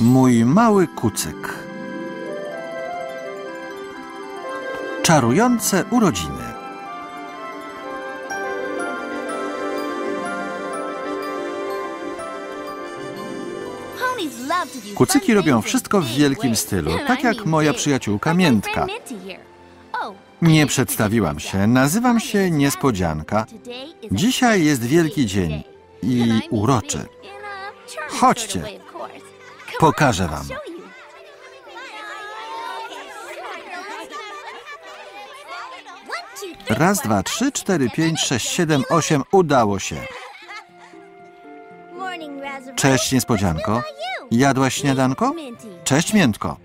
Mój mały kucyk. Czarujące urodziny. Kucyki robią wszystko w wielkim stylu, tak jak moja przyjaciółka Miętka. Nie przedstawiłam się, nazywam się Niespodzianka. Dzisiaj jest wielki dzień i uroczy. Chodźcie, pokażę wam. Raz, dwa, trzy, cztery, pięć, sześć, siedem, osiem. Udało się. Cześć, niespodzianko. Jadłaś śniadanko? Cześć, miętko.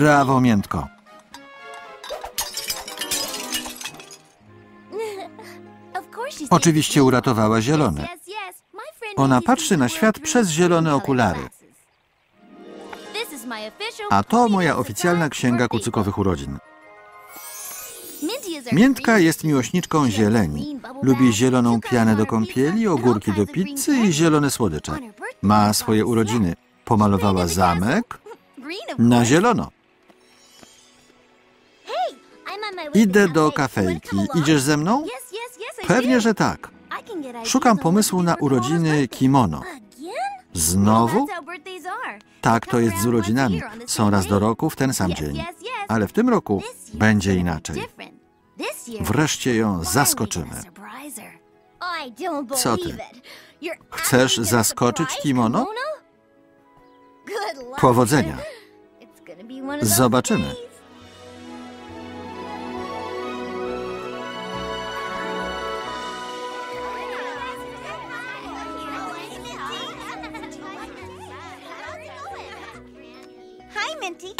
Brawo, miętko. Oczywiście uratowała zielone. Ona patrzy na świat przez zielone okulary. A to moja oficjalna księga kucykowych urodzin. Miętka jest miłośniczką zieleni. Lubi zieloną pianę do kąpieli, ogórki do pizzy i zielone słodycze. Ma swoje urodziny. Pomalowała zamek na zielono. Idę do kafejki. Idziesz ze mną? Pewnie, że tak. Szukam pomysłu na urodziny kimono. Znowu? Tak to jest z urodzinami. Są raz do roku w ten sam dzień. Ale w tym roku będzie inaczej. Wreszcie ją zaskoczymy. Co ty? Chcesz zaskoczyć kimono? Powodzenia. Zobaczymy.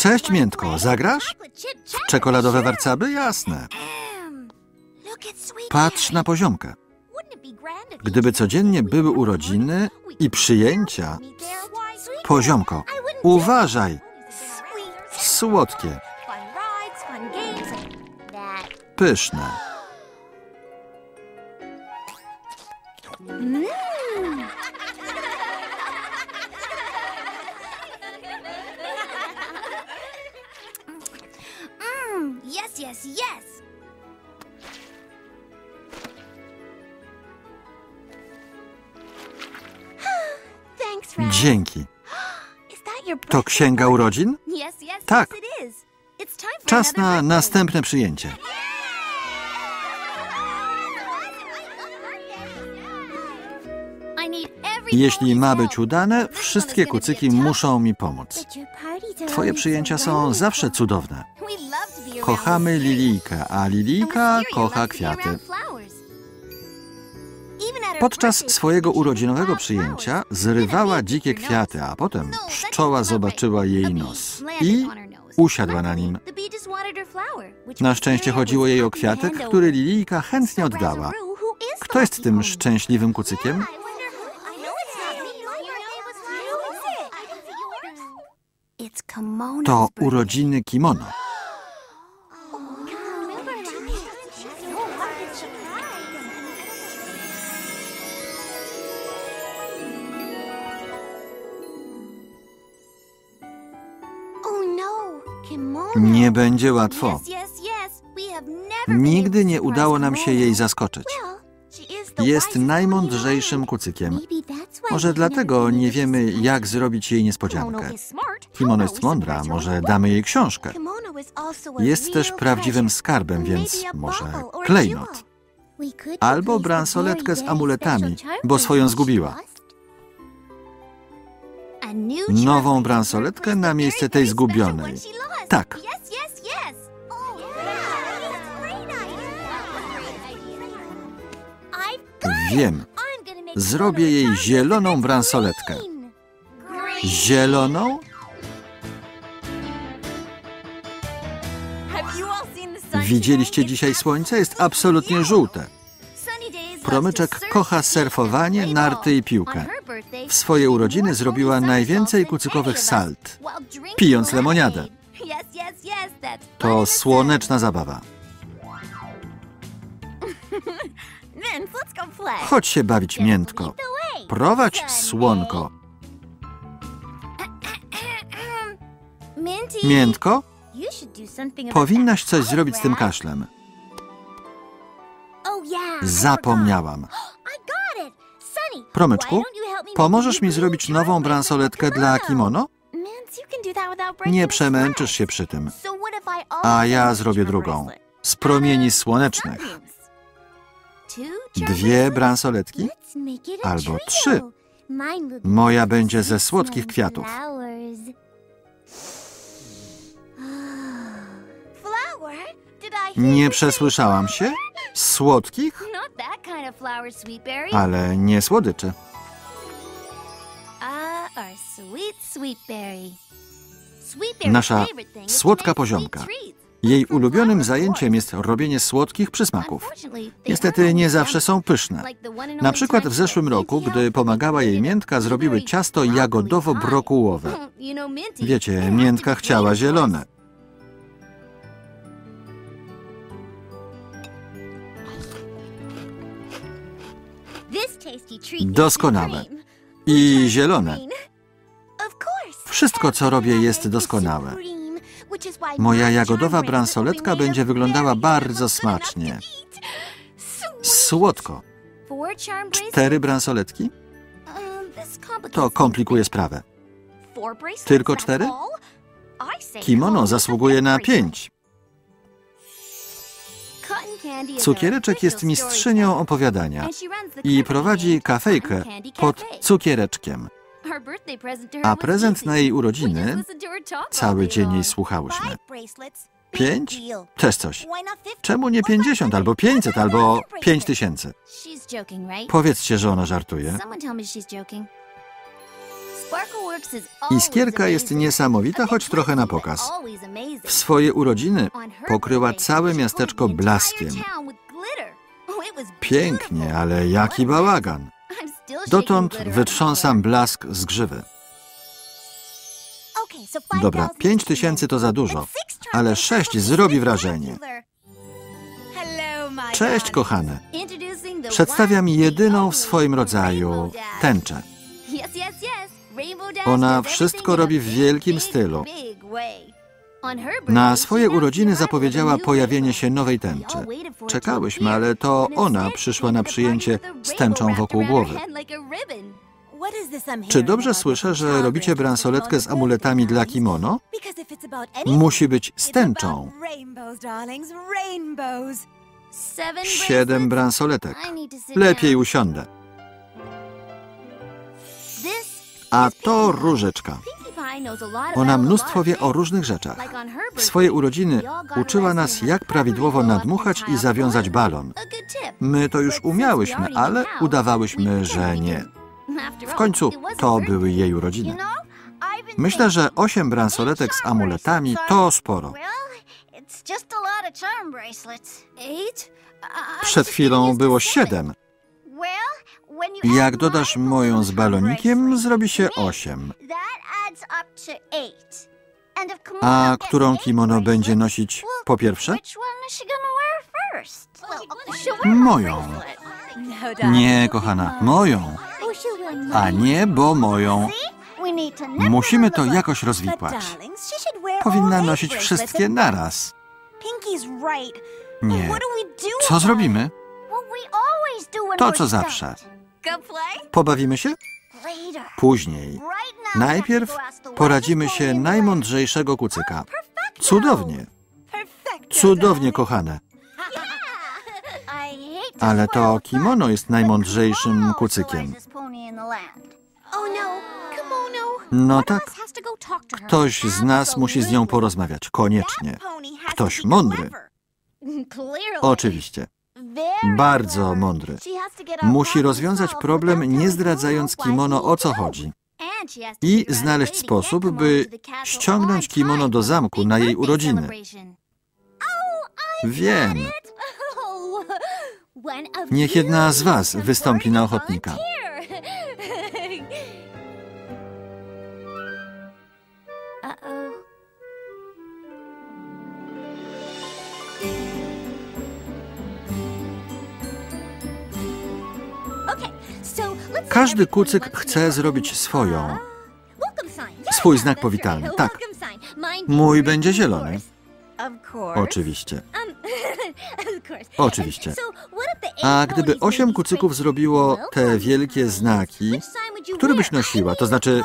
Cześć, Miętko. Zagrasz? Czekoladowe warcaby? Jasne. Patrz na poziomkę. Gdyby codziennie były urodziny i przyjęcia... Poziomko, uważaj! Słodkie, pyszne. Yes, Dzięki. To księga urodzin? Tak. Czas na następne przyjęcie. Jeśli ma być udane, wszystkie kucyki muszą mi pomóc. Twoje przyjęcia są zawsze cudowne. Kochamy. Lilijkę, a Lilijka kocha kwiaty. Podczas swojego urodzinowego przyjęcia zrywała dzikie kwiaty, a potem pszczoła zobaczyła jej nos i usiadła na nim. Na szczęście chodziło jej o to kwiatek, który. Lilijka chętnie oddała. Kto jest tym szczęśliwym kucykiem? I wonder who- Nie będzie łatwo. Nigdy nie udało nam się jej zaskoczyć. Jest najmądrzejszym kucykiem. Może dlatego nie wiemy, jak zrobić jej niespodziankę. Kimono jest mądra, może damy jej książkę. Jest też prawdziwym skarbem, więc może klejnot. Albo bransoletkę z amuletami, bo swoją zgubiła. Nową bransoletkę na miejsce tej zgubionej. Tak. Wiem. Zrobię jej zieloną bransoletkę. Zieloną? Widzieliście dzisiaj słońce? Jest absolutnie żółte. Promyczek kocha surfowanie, narty i piłkę. W swoje urodziny zrobiła najwięcej kucykowych salt, pijąc lemoniadę. To słoneczna zabawa. Chodź się bawić miętko. Prowadź słonko. Miętko, powinnaś coś zrobić z tym kaszlem. Zapomniałam. Promyczku, pomożesz mi zrobić nową bransoletkę dla kimono? Nie przemęczysz się przy tym. A ja zrobię drugą. Z promieni słonecznych. Dwie bransoletki? Albo trzy. Moja będzie ze słodkich kwiatów. Nie przesłyszałam się? Słodkich? Ale nie słodyczy. Nasza słodka poziomka. Jej ulubionym zajęciem jest robienie słodkich przysmaków. Niestety nie zawsze są pyszne. Na przykład w zeszłym roku, gdy pomagała jej miętka, zrobiły ciasto jagodowo-brokułowe. Wiecie, miętka chciała zielone. Doskonałe. I zielone. Wszystko, co robię, jest doskonałe. Moja jagodowa bransoletka będzie wyglądała bardzo smacznie. Słodko. Cztery bransoletki? To komplikuje sprawę. Tylko cztery? Kimono zasługuje na pięć. Cukiereczek jest mistrzynią opowiadania i prowadzi kafejkę pod cukiereczkiem. A prezent na jej urodziny cały dzień jej słuchałyśmy. Pięć? Też coś. Czemu nie pięćdziesiąt, albo pięćset, albo pięć tysięcy? Powiedzcie, że ona żartuje. Iskierka jest niesamowita, choć trochę na pokaz. W swoje urodziny pokryła całe miasteczko blaskiem. Pięknie, ale jaki bałagan. Dotąd wytrząsam blask z grzywy. Dobra, pięć tysięcy to za dużo, ale sześć zrobi wrażenie. Cześć, kochane. Przedstawiam jedyną w swoim rodzaju tęczę. Ona wszystko robi w wielkim stylu. Na swoje urodziny zapowiedziała pojawienie się nowej tęczy. Czekałyśmy, ale to ona przyszła na przyjęcie z tęczą wokół głowy. Czy dobrze słyszę, że robicie bransoletkę z amuletami dla kimono? Musi być z tęczą. Siedem bransoletek. Lepiej usiądę. A to różeczka. Ona mnóstwo wie o różnych rzeczach. W swoje urodziny uczyła nas, jak prawidłowo nadmuchać i zawiązać balon. My to już umiałyśmy, ale udawałyśmy, że nie. W końcu to były jej urodziny. Myślę, że osiem bransoletek z amuletami to sporo. Przed chwilą było siedem. Jak dodasz moją z balonikiem, zrobi się osiem. A którą kimono będzie nosić po pierwsze? Moją. Nie, kochana, moją. A nie, bo moją. Musimy to jakoś rozwikłać. Powinna nosić wszystkie naraz. Nie. Co zrobimy? To co zawsze. Pobawimy się? Później. Najpierw poradzimy się najmądrzejszego kucyka. Cudownie. Cudownie, kochane. Ale to kimono jest najmądrzejszym kucykiem. No tak. Ktoś z nas musi z nią porozmawiać. Koniecznie. Ktoś mądry. Oczywiście. Bardzo mądry. Musi rozwiązać problem, nie zdradzając kimono o co chodzi. I znaleźć sposób, by ściągnąć kimono do zamku na jej urodziny. Wiem. Niech jedna z was wystąpi na ochotnika. Każdy kucyk chce zrobić swoją. Swój znak powitalny, tak. Mój będzie zielony. Oczywiście. Oczywiście. A gdyby osiem kucyków zrobiło te wielkie znaki, który byś nosiła? To znaczy,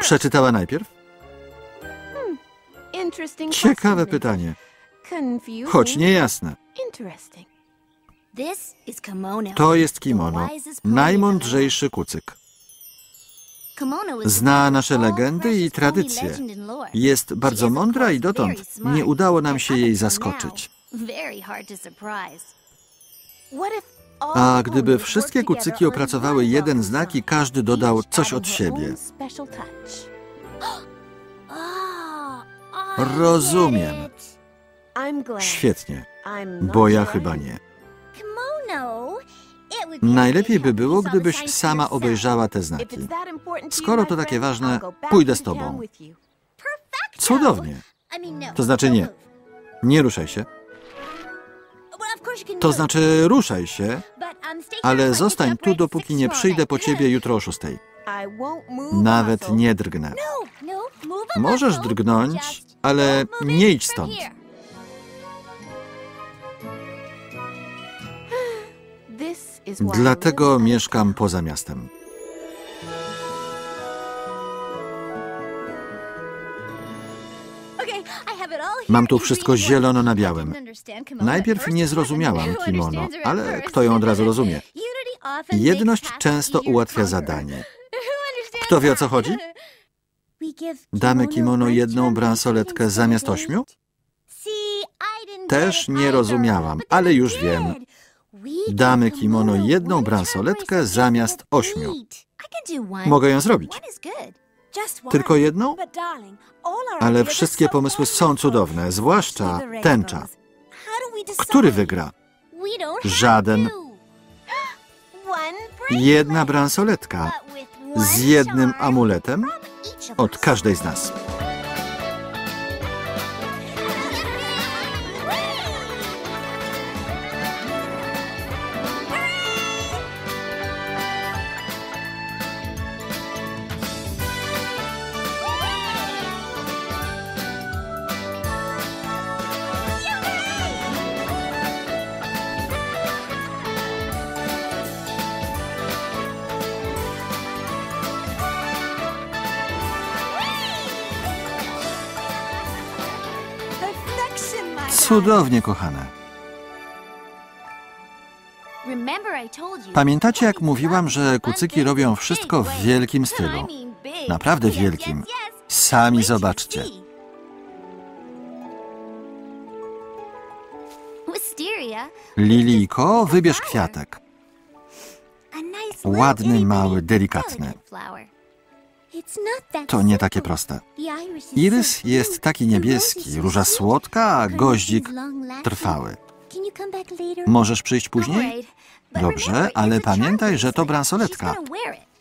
przeczytała najpierw? Interesting Ciekawe pytanie, choć niejasne. To jest kimono, najmądrzejszy kucyk. Zna nasze legendy i tradycje. Jest bardzo mądra i dotąd. nie udało nam się jej zaskoczyć. A gdyby wszystkie kucyki opracowały jeden znak i każdy dodał coś od siebie? Oh, I Rozumiem. Świetnie, bo ja chyba nie. Najlepiej by było, gdybyś sama obejrzała te znaki. Skoro to takie ważne, pójdę z tobą. Cudownie. To znaczy nie. Nie ruszaj się. To znaczy ruszaj się, ale zostań tu, dopóki nie przyjdę po ciebie jutro o szóstej. Nawet nie drgnę. No, no, Możesz drgnąć, ale nie idź stąd. Dlatego mieszkam poza miastem. Mam tu wszystko zielono na białym. Najpierw nie zrozumiałam kimono, ale kto ją od razu rozumie? Jedność często ułatwia zadanie. Kto wie, o co chodzi? Damy kimono jedną bransoletkę zamiast ośmiu? Też nie rozumiałam, ale już wiem. Damy kimono jedną bransoletkę zamiast ośmiu. Mogę ją zrobić. Tylko jedną? Ale wszystkie pomysły są cudowne, zwłaszcza tęcza. Który wygra? Żaden. Jedna bransoletka z jednym amuletem od każdej z nas. Cudownie, kochane. Pamiętacie, jak mówiłam, że kucyki robią wszystko w wielkim stylu? Naprawdę wielkim. Sami zobaczcie. Lilijko, wybierz kwiatek. Ładny, mały, delikatny. To nie takie proste. Irys jest taki niebieski, róża słodka, a goździk trwały. Możesz przyjść później? Dobrze, ale pamiętaj, że to bransoletka.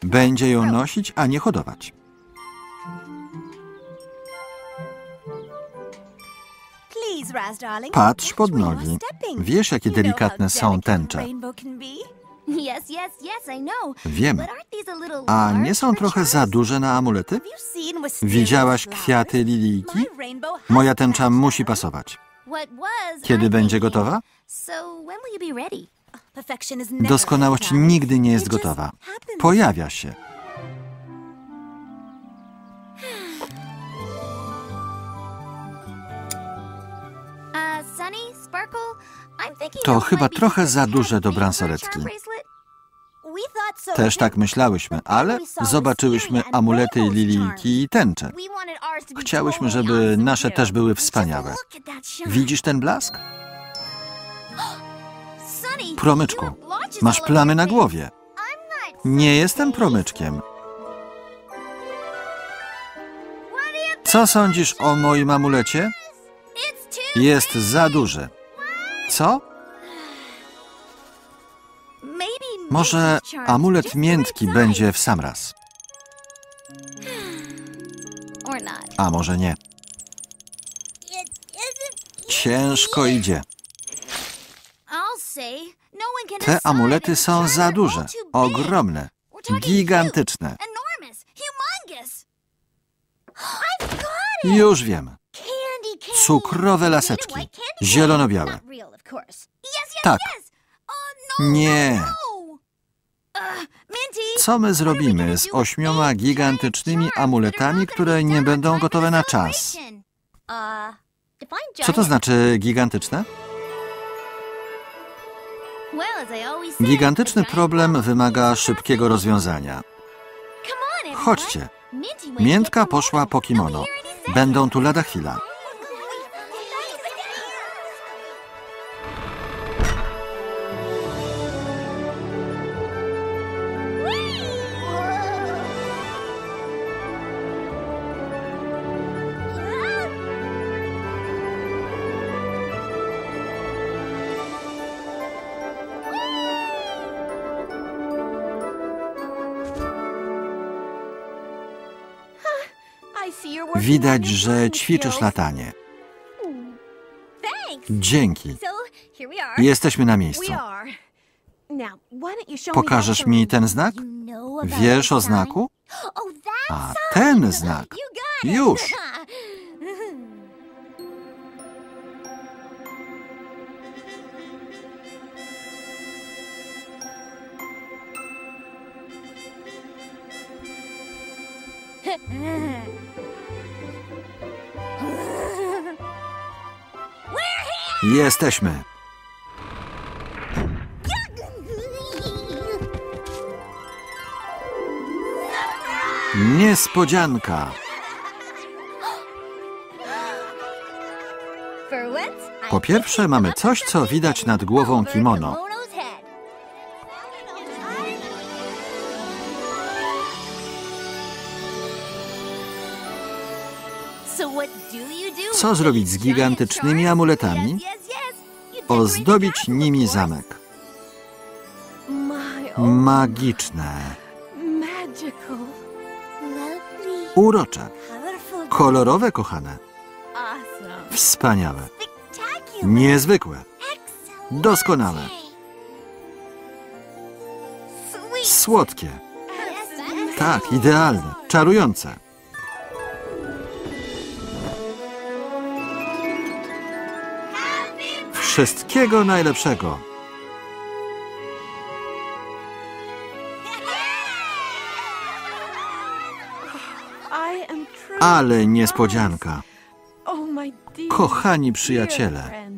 Będzie ją nosić, a nie hodować. Patrz pod nogi. Wiesz, jakie delikatne są tęcze. Wiem. A nie są trochę za duże na amulety? Widziałaś kwiaty lilijki? Moja tęcza musi pasować. Kiedy będzie gotowa? Doskonałość nigdy nie jest gotowa. Pojawia się. To chyba trochę za duże do bransoletki. Też tak myślałyśmy, ale zobaczyłyśmy amulety lilijki i tęcze. Chciałyśmy, żeby nasze też były wspaniałe. Widzisz ten blask? Promyczku, masz plamy na głowie. Nie jestem promyczkiem. Co sądzisz o moim amulecie? Jest za duży. Co? Może amulet miętki będzie w sam raz, a może nie. Ciężko idzie. Te amulety są za duże, ogromne, gigantyczne. Już wiem. Cukrowe laseczki. Zielono-białe. Tak. Nie. no, no. Uh, Minty, Co my zrobimy z ośmioma gigantycznymi amuletami, które nie będą gotowe na czas? Uh, Co to znaczy gigantyczne? Gigantyczny problem wymaga szybkiego rozwiązania. Chodźcie. Miętka poszła po kimono. Będą tu lada chwila. Widać, że ćwiczysz latanie. Dzięki. Jesteśmy na miejscu. Pokażesz mi ten znak? Wiesz o znaku? A ten znak. You got Jesteśmy. Niespodzianka. Po pierwsze mamy coś, co widać nad głową kimono. Co zrobić z gigantycznymi amuletami? Ozdobić nimi zamek. Magiczne, urocze, kolorowe, kochane, wspaniałe, niezwykłe, doskonałe, słodkie. Tak, idealne, czarujące. Wszystkiego najlepszego. Ale niespodzianka. Oh, Kochani przyjaciele,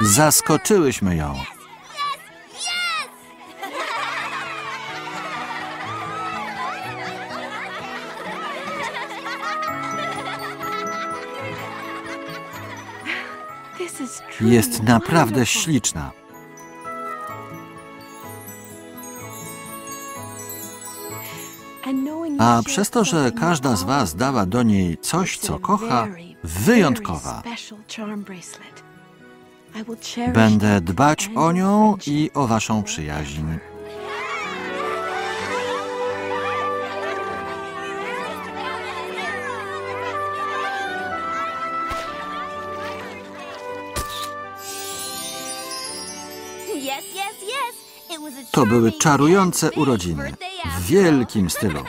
zaskoczyłyśmy ją. Jest naprawdę śliczna. A przez to, że każda z Was dała do niej coś, co kocha, wyjątkowa. Będę dbać o nią i o Waszą przyjaźń. To były czarujące urodziny. W wielkim stylu.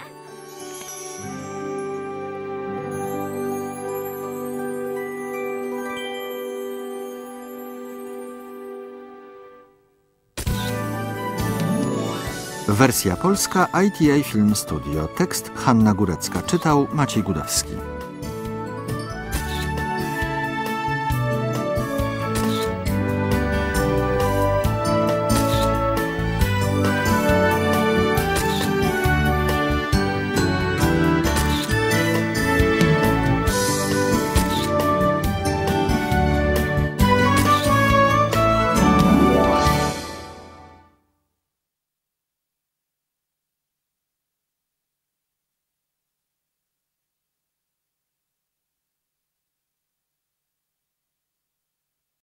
Wersja polska ITA Film Studio. Tekst Hanna Górecka. Czytał Maciej Gudowski.